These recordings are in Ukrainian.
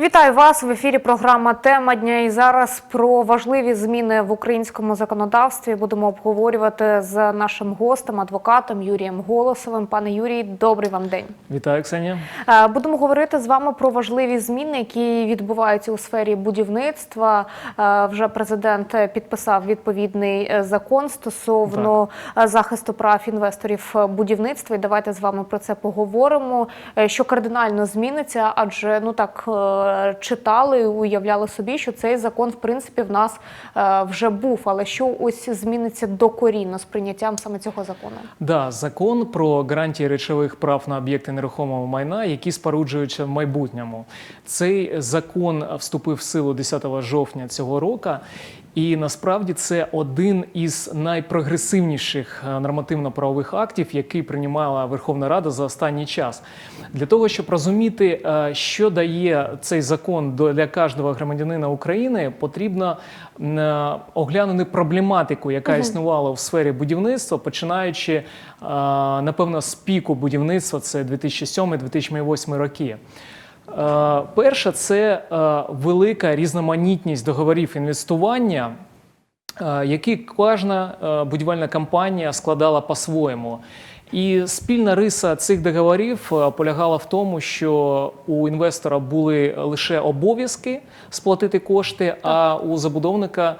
Вітаю вас в ефірі. Програма Тема дня. І зараз про важливі зміни в українському законодавстві будемо обговорювати з нашим гостем, адвокатом Юрієм Голосовим. Пане Юрій, добрий вам день. Вітаю, Ксенія. Е, Будемо говорити з вами про важливі зміни, які відбуваються у сфері будівництва. Е, Вже президент підписав відповідний е, закон стосовно е, захисту прав інвесторів будівництва. І давайте з вами про це поговоримо. Що кардинально зміниться, адже ну так е, читали, уявляли собі, що цей закон в принципі в нас е, вже був. Але що ось зміниться докорінно з прийняттям саме цього закону? Да, закон про гарантії речових прав на об'єкти нерухомого майна, які споруджуються в майбутньому. Цей закон вступив в силу 10 жовтня цього року. І насправді це один із найпрогресивніших е, нормативно-правових актів, який приймала Верховна Рада за останній час. Для того, щоб розуміти, е, що дає цей закон для кожного громадянина України, потрібно е, оглянути проблематику, яка існувала в сфері будівництва, починаючи напевно з піку будівництва, це 2007-2008 роки. Е, Перше, це е, велика різноманітність договорів інвестування, е, які кожна будівельна компанія складала по-своєму. І спільна риса цих договорів полягала в тому, що у інвестора були лише обов'язки сплатити кошти, а у забудовника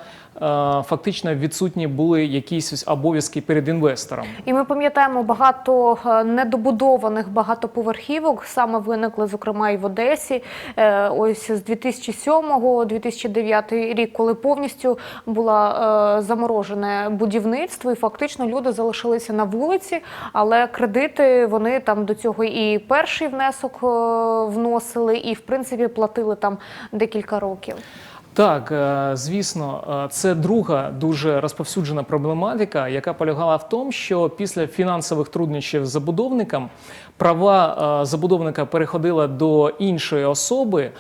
фактично відсутні були якісь обов'язки перед інвестором. І ми пам'ятаємо багато е, недобудованих багатоповерхівок саме виникли, зокрема і в Одесі. Е, Ось з 2007-2009 рік, коли повністю було е, заморожене будівництво, і фактично люди залишилися на вулиці, але кредити вони там до цього і перший внесок е, вносили, і в принципі платили там декілька років. Так, е, звісно, е, це друга дуже розповсюджена проблематика, яка полягала в тому, що після фінансових труднощів з забудовником права е, забудовника переходила до іншої особи,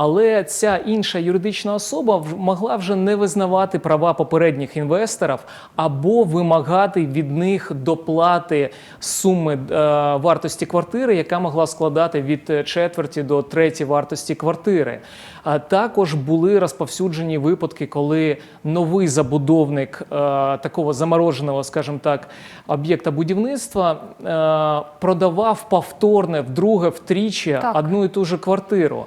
але ця інша юридична особа могла вже не визнавати права попередніх інвесторів або вимагати від них доплати суми е, вартості квартири, яка могла складати від четверті до треті вартості квартири. А також були розповсюджені випадки, коли новий забудовник е, такого замороженого, скажімо так, об'єкта будівництва е, продавав повторне вдруге, втричі Так. одну і ту же квартиру.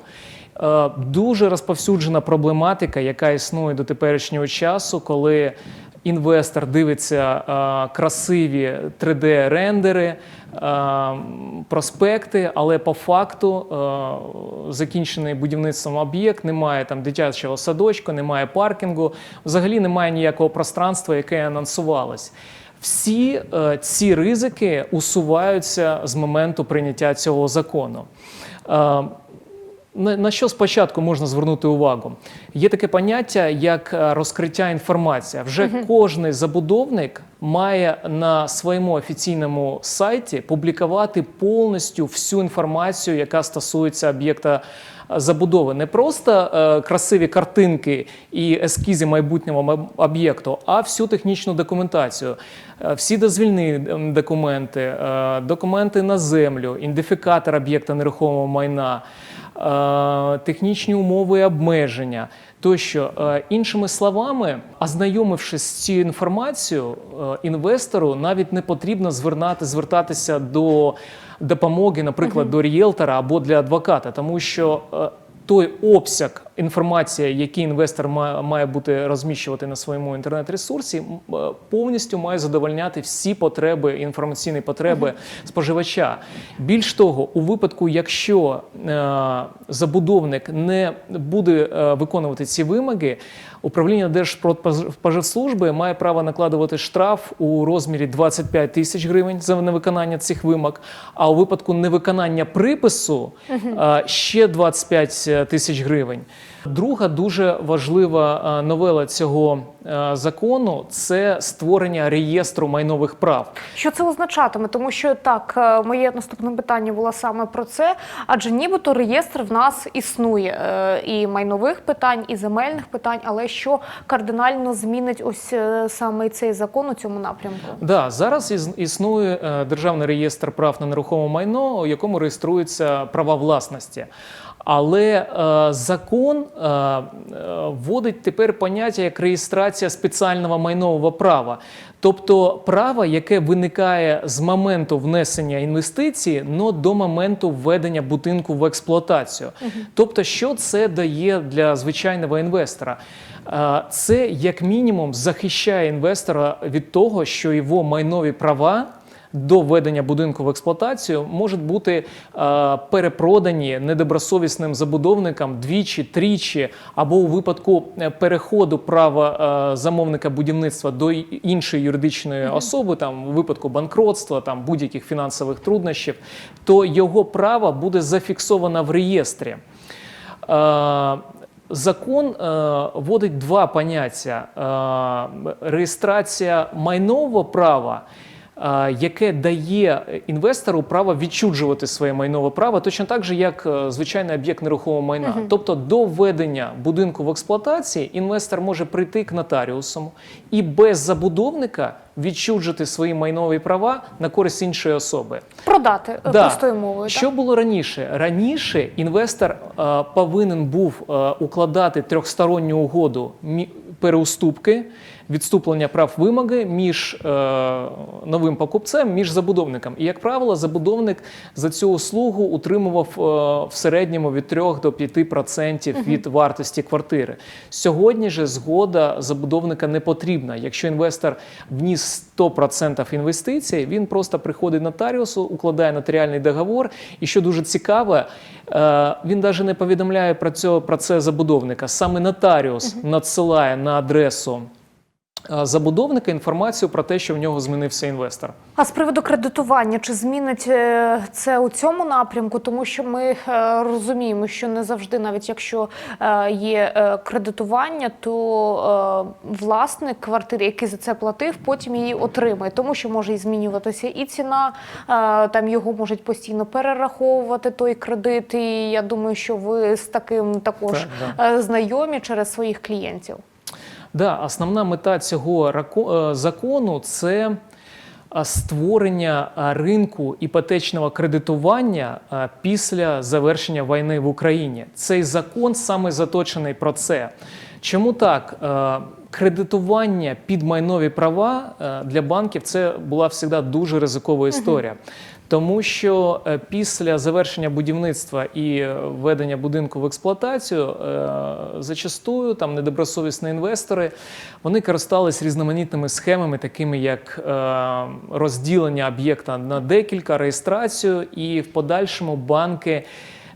Е, Дуже розповсюджена проблематика, яка існує до теперішнього часу, коли інвестор дивиться е, красиві 3D-рендери, е, проспекти, але по факту закінчений будівництвом об'єкт, немає там дитячого садочку, немає паркінгу, взагалі немає ніякого пространства, яке анонсувалось. Всі ці ризики усуваються з моменту прийняття цього закону. На, що спочатку можна звернути увагу? Є таке поняття, як е, розкриття інформації. Вже кожний забудовник має на своєму офіційному сайті публікувати повністю всю інформацію, яка стосується об'єкта е, забудови. Не просто е, красиві картинки і ескізи майбутнього об'єкту, а всю технічну документацію. Е, Всі дозвільні документи, е, документи на землю, ідентифікатор об'єкта нерухомого майна технічні умови і обмеження. Тощо, Е, іншими словами, ознайомившись з цією інформацією, е, інвестору навіть не потрібно звернати, звертатися до допомоги, наприклад, до рієлтора або для адвоката, тому що е, той обсяг інформації, який інвестор має, бути розміщувати на своєму інтернет-ресурсі, е, повністю має задовольняти всі потреби, інформаційні потреби споживача. Більш того, у випадку, якщо е, забудовник не буде е, виконувати ці вимоги, управління Держпродспоживслужби має право накладувати штраф у розмірі 25 тисяч гривень за невиконання цих вимог. А у випадку невиконання припису ще 25 тисяч гривень. Друга дуже важлива е, новела цього е, закону це створення реєстру майнових прав. Що це означатиме? Тому що так, е, моє наступне питання було саме про це, адже нібито реєстр в нас існує і майнових питань, і земельних питань, але що кардинально змінить ось саме цей закон у цьому напрямку? Да, зараз існує державний реєстр прав на нерухоме майно, у якому реєструються права власності. Але е, закон е, е, вводить тепер поняття як реєстрація спеціального майнового права, тобто право, яке виникає з моменту внесення інвестиції, но до моменту введення будинку в експлуатацію. Тобто, що це дає для звичайного інвестора? Це як мінімум захищає інвестора від того, що його майнові права до введення будинку в експлуатацію можуть бути е, перепродані недобросовісним забудовникам двічі, тричі, або у випадку е, переходу права е, замовника будівництва до іншої юридичної особи, там у випадку банкротства, там будь-яких фінансових труднощів, то його право буде зафіксовано в реєстрі. Е, Закон е, вводить два поняття: Е, реєстрація майнового права, яке дає інвестору право відчуджувати своє майнове право, точно так же, як е, звичайний об'єкт нерухомого майна. Тобто, до введення будинку в експлуатації інвестор може прийти к нотаріусу і без забудовника відчуджити свої майнові права на користь іншої особи. Продати е, Да. простою мовою. Що було раніше? Раніше інвестор е, повинен був е, укладати трьохсторонню угоду переуступки, відступлення прав вимоги між е, новим покупцем, між забудовником. І, як правило, забудовник за цю услугу утримував е, в середньому від 3 до 5% від вартості квартири. Сьогодні же згода забудовника не потрібна. Якщо інвестор вніс 100% інвестицій, він просто приходить нотаріусу, укладає нотаріальний договор. І що дуже цікаве, е, він навіть не повідомляє про це, про це забудовника. Саме нотаріус надсилає на адресу забудовника інформацію про те, що в нього змінився інвестор. А з приводу кредитування, чи змінить е, це у цьому напрямку? Тому що ми е, розуміємо, що не завжди, навіть якщо е, є кредитування, то власник квартири, який за це платив, потім її отримає, тому що може і змінюватися і ціна, там його можуть постійно перераховувати той кредит. І я думаю, що ви з таким також Так, е, знайомі через своїх клієнтів. Да, основна мета цього е, закону це е, створення е, ринку іпотечного кредитування після завершення війни в Україні. Цей закон саме заточений про це. Чому так? Кредитування під майнові права для банків це була завжди дуже ризикова історія. Тому що е, після завершення будівництва і е, введення будинку в експлуатацію е, зачастую там недобросовісні інвестори вони користались різноманітними схемами, такими як розділення об'єкта на декілька, реєстрацію, і в подальшому банки.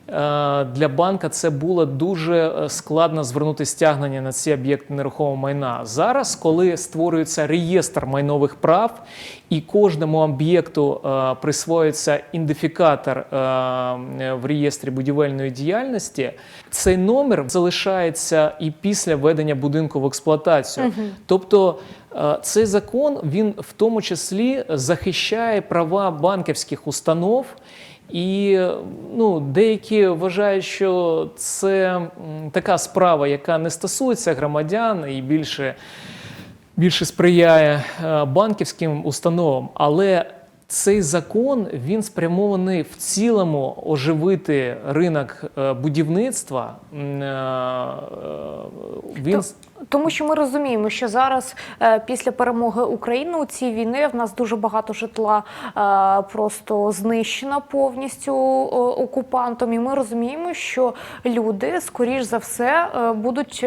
Е, Для банка це було дуже е, складно звернути стягнення на ці об'єкти нерухомого майна. Зараз, коли створюється реєстр майнових прав, і кожному об'єкту е, присвоюється ідентифікатор в реєстрі будівельної діяльності, цей номер залишається і після введення будинку в експлуатацію. Тобто е, цей закон він в тому числі захищає права банківських установ. І ну, деякі вважають, що це така справа, яка не стосується громадян і більше, більше сприяє е, банківським установам. Але цей закон він спрямований в цілому оживити ринок е, будівництва. Е, Він Тому що ми розуміємо, що зараз е, після перемоги України у цій війни в нас дуже багато житла е, просто знищено повністю е, окупантом. І ми розуміємо, що люди, скоріш за все, будуть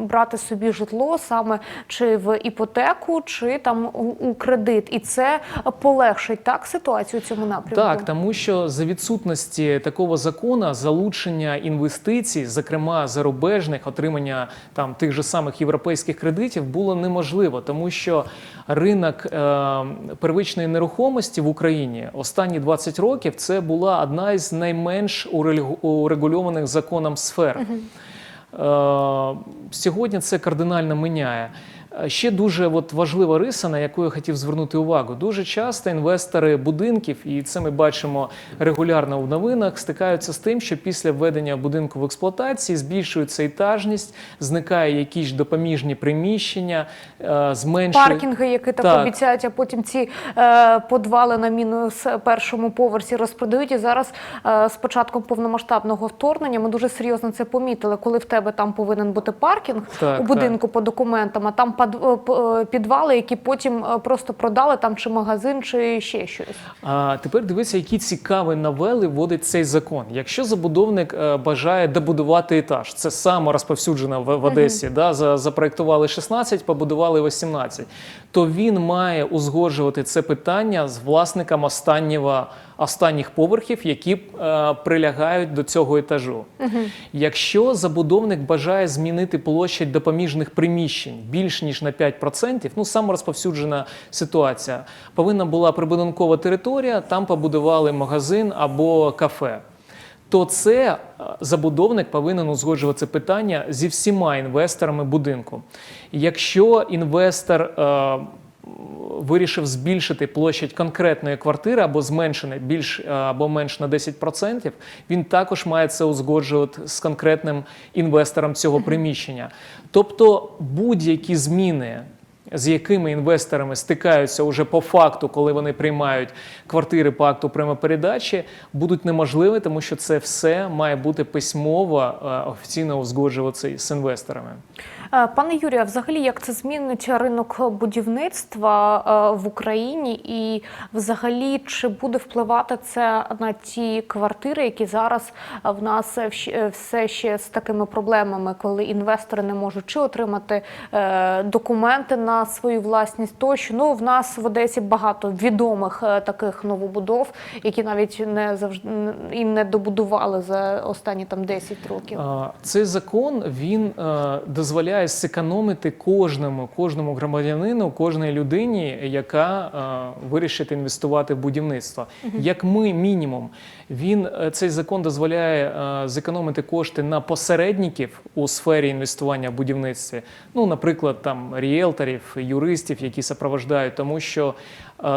брати собі житло саме чи в іпотеку, чи там у, кредит, і це полегшить так ситуацію у цьому напрямку. Так, тому що за відсутності такого закону залучення інвестицій, зокрема зарубежних, отримання там тих же самих європейських кредитів, було неможливо, тому що ринок е, первичної нерухомості в Україні останні 20 років це була одна із найменш урегу- урегульованих законом сфер. Е, Сьогодні це кардинально міняє. Е, Ще дуже от важлива риса, на яку я хотів звернути увагу. Дуже часто інвестори будинків, і це ми бачимо регулярно в новинах, стикаються з тим, що після введення будинку в експлуатації збільшується етажність, зникає якісь допоміжні приміщення, е, зменшує Паркінги, які так, Так. обіцяють, а потім ці е, подвали на мінус першому поверсі розпродають. І зараз е, з початком повномасштабного вторгнення ми дуже серйозно це помітили, коли в тебе там повинен бути паркінг Так, у будинку по документам, а там пад- п- е, підвали, які потім е, просто продали там чи магазин, чи ще щось. А тепер дивіться, які цікаві новели вводить цей закон. Якщо забудовник е, бажає добудувати етаж, це саме розповсюджено в, в Одесі. Да, за, запроектували 16, побудували 18, то він має узгоджувати це питання з власником останнього. Останніх поверхів, які е, прилягають до цього етажу. Якщо забудовник бажає змінити площадь допоміжних приміщень більш ніж на 5%, ну саме розповсюджена ситуація, повинна була прибудинкова територія, там побудували магазин або кафе. То це е, забудовник повинен узгоджувати питання зі всіма інвесторами будинку. Якщо інвестор е, вирішив збільшити площадь конкретної квартири або зменшити більш е, або менш на 10%, він також має це узгоджувати з конкретним інвестором цього приміщення. Тобто будь-які зміни. З якими інвесторами стикаються уже по факту, коли вони приймають квартири по акту прямопередачі, будуть неможливі, тому що це все має бути письмово е, офіційно узгоджуватися з інвесторами. Е, Пане Юрію, а взагалі як це змінить ринок будівництва е, в Україні, і взагалі чи буде впливати це на ті квартири, які зараз е, в нас все ще з такими проблемами, коли інвестори не можуть чи отримати документи на свою власність, тощо ну в нас в Одесі багато відомих таких новобудов, які навіть не завжди і не добудували за останні там 10 років. Цей закон він е, дозволяє зекономити кожному, кожному громадянину, кожній людині, яка е, вирішить інвестувати в будівництво. Як ми мінімум, він е, цей закон дозволяє е, зекономити кошти на посередників у сфері інвестування в будівництві. Ну, наприклад, там ріелторів, юристів, які супроводжують, тому що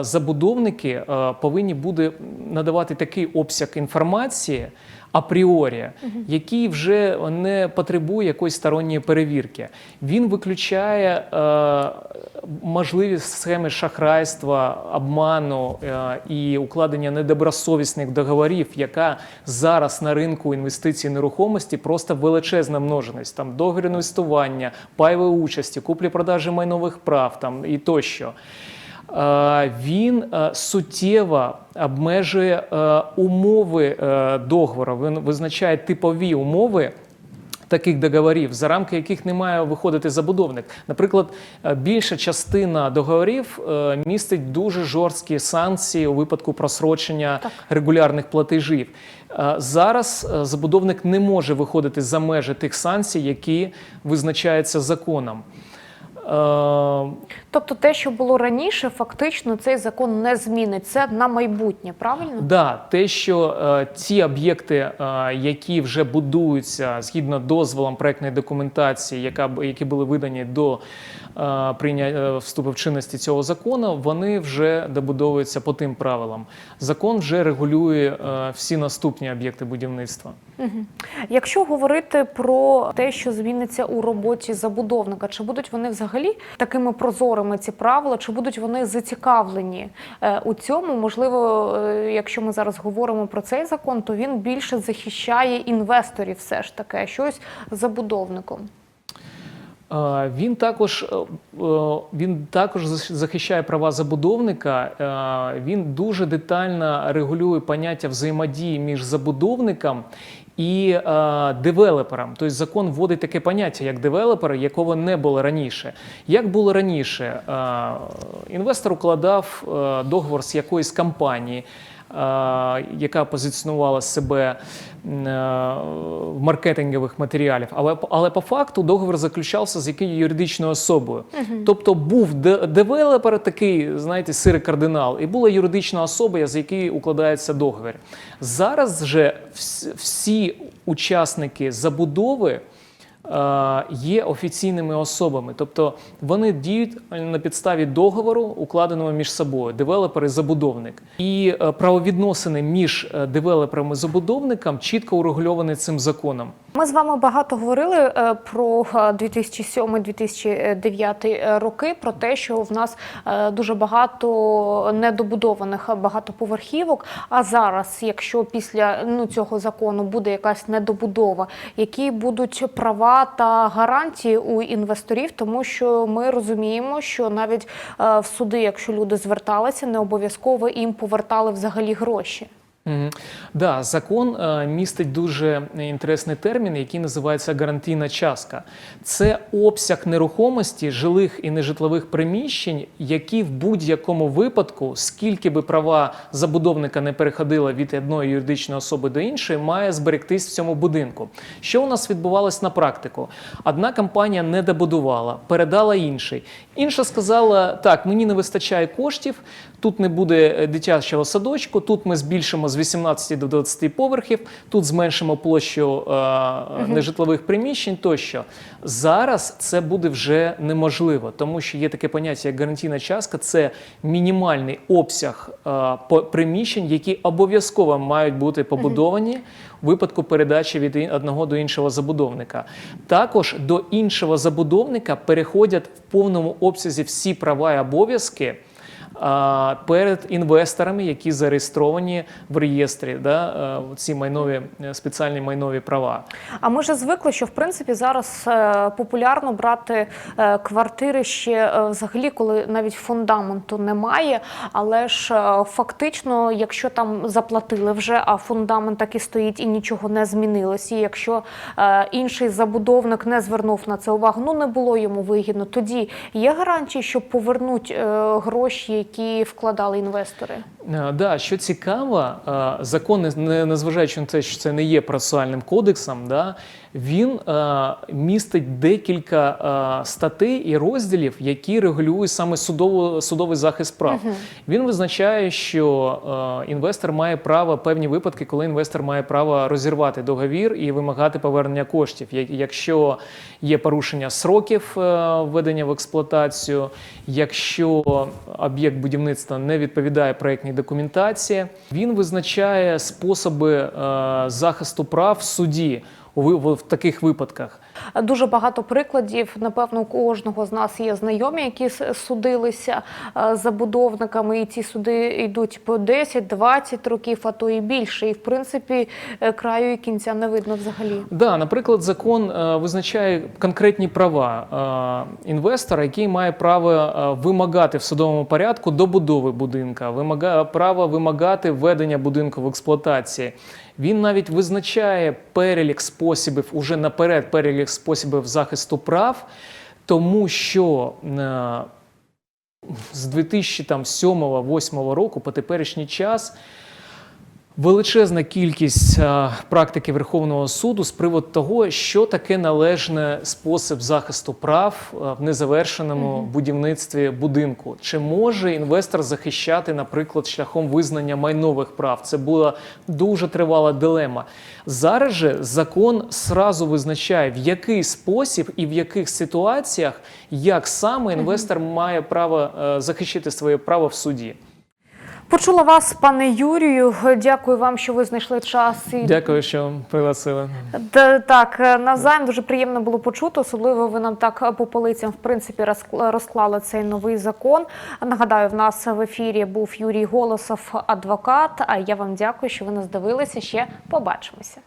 забудовники е, повинні буде надавати такий обсяг інформації апріорі, який вже не потребує якоїсь сторонньої перевірки. Він виключає е, можливі схеми шахрайства, обману е, і укладення недобросовісних договорів, яка зараз на ринку інвестицій нерухомості просто величезна множеність. Там договір інвестування, пайової участі, куплі-продажі майнових прав там і тощо. Е, Він е, суттєво обмежує е, умови договору. Він визначає типові умови. Таких договорів, за рамки яких не має виходити забудовник. Наприклад, більша частина договорів містить дуже жорсткі санкції у випадку просрочення Так. регулярних платежів. Зараз забудовник не може виходити за межі тих санкцій, які визначаються законом. Е, Тобто те, що було раніше, фактично цей закон не змінить. Це на майбутнє, правильно? Да, те, що е, ті об'єкти, е, які вже будуються згідно дозволом проектної документації, яка які були видані до е, прийня- е, вступу в чинності цього закону, вони вже добудовуються по тим правилам. Закон вже регулює е, всі наступні об'єкти будівництва. Якщо говорити про те, що зміниться у роботі забудовника, чи будуть вони взагалі такими прозорими ці правила, чи будуть вони зацікавлені е, у цьому? Можливо, е, якщо ми зараз говоримо про цей закон, то він більше захищає інвесторів, все ж таки, щось забудовником. Е, Він також, він також захищає права забудовника. Він дуже детально регулює поняття взаємодії між забудовником і е, девелоперам. Тобто закон вводить таке поняття, як девелопер, якого не було раніше. Як було раніше, Е, інвестор укладав е, договор з якоїсь компанії. Е, Яка позиціонувала себе е, в маркетингових матеріалів, але але по факту договір заключався з якою юридичною особою. Тобто був де- девелопер, такий, знаєте, сирий кардинал, і була юридична особа, з якою укладається договір. Зараз же всі учасники забудови. Е, є офіційними особами, тобто вони діють на підставі договору, укладеного між собою, девелопер і забудовник. І е, правовідносини між е, девелопером і забудовником чітко урегульовані цим законом. Ми з вами багато говорили е, про е, 2007-2009 роки, про те, що в нас е, дуже багато недобудованих багатоповерхівок. А зараз, якщо після ну, цього закону буде якась недобудова, які будуть права та гарантії у інвесторів, тому що ми розуміємо, що навіть е, в суди, якщо люди зверталися, не обов'язково їм повертали взагалі гроші. Мгм. Да, закон е, містить дуже інтересний термін, який називається гарантійна частка. Це обсяг нерухомості жилих і нежитлових приміщень, які в будь-якому випадку, скільки би права забудовника не переходили від одної юридичної особи до іншої, має зберегтись в цьому будинку. Що у нас відбувалось на практику? Одна компанія не добудувала, передала іншій. Інша сказала: так, мені не вистачає коштів, тут не буде е, дитячого садочку, тут ми збільшимо з 18 до 20 поверхів, тут зменшимо площу е, нежитлових приміщень тощо. Зараз це буде вже неможливо, тому що є таке поняття, як гарантійна частка це мінімальний обсяг е, приміщень, які обов'язково мають бути побудовані у випадку передачі від одного до іншого забудовника. Також до іншого забудовника переходять в повному обсязі всі права і обов'язки перед інвесторами, які зареєстровані в реєстрі, да, е, ці майнові е, спеціальні майнові права. А ми вже звикли, що в принципі зараз е, популярно брати квартири ще взагалі, коли навіть фундаменту немає. Але ж фактично, якщо там заплатили вже, а фундамент так і стоїть і нічого не змінилось. І якщо інший забудовник не звернув на це увагу, ну не було йому вигідно. Тоді є гарантії, що повернуть гроші, які вкладали інвестори. Е, Да, що цікаво, е, закон, не- не незважаючи на те, що це не є процесуальним кодексом, да, він е, містить декілька статей і розділів, які регулюють саме судово, судовий захист прав. Він визначає, що інвестор має право певні випадки, коли інвестор має право розірвати договір і вимагати повернення коштів. Якщо є порушення сроків введення в експлуатацію, якщо об'єкт будівництва не відповідає проєктній документації, він визначає способи е, захисту прав в суді в таких випадках. Дуже багато прикладів. Напевно, у кожного з нас є знайомі, які судилися е, забудовниками, і ці суди йдуть по 10-20 років, а то і більше. І в принципі е, краю і кінця не видно взагалі. Да, наприклад, закон е, визначає конкретні права інвестора, який має право вимагати в судовому порядку добудови будинка, вимага, право вимагати введення будинку в експлуатації. Він навіть визначає перелік спосібів, уже наперед перелік спосібів захисту прав, тому що е, з 2007-2008 року по теперішній час величезна кількість е, практики Верховного суду з приводу того, що таке належний спосіб захисту прав е, в незавершеному будівництві будинку. Чи може інвестор захищати, наприклад, шляхом визнання майнових прав? Це була дуже тривала дилема. Зараз же закон сразу визначає, в який спосіб і в яких ситуаціях як саме інвестор має право е, захищати своє право в суді. Почула вас, пане Юрію. Дякую вам, що ви знайшли час. І Дякую, що пригласили. Так, е, навзаєм дуже приємно було почути. Особливо ви нам так е, по полицям в принципі розкла- розклали цей новий закон. Нагадаю, в нас в ефірі був Юрій Голосов, адвокат. А я вам дякую, що ви нас дивилися. Ще побачимося.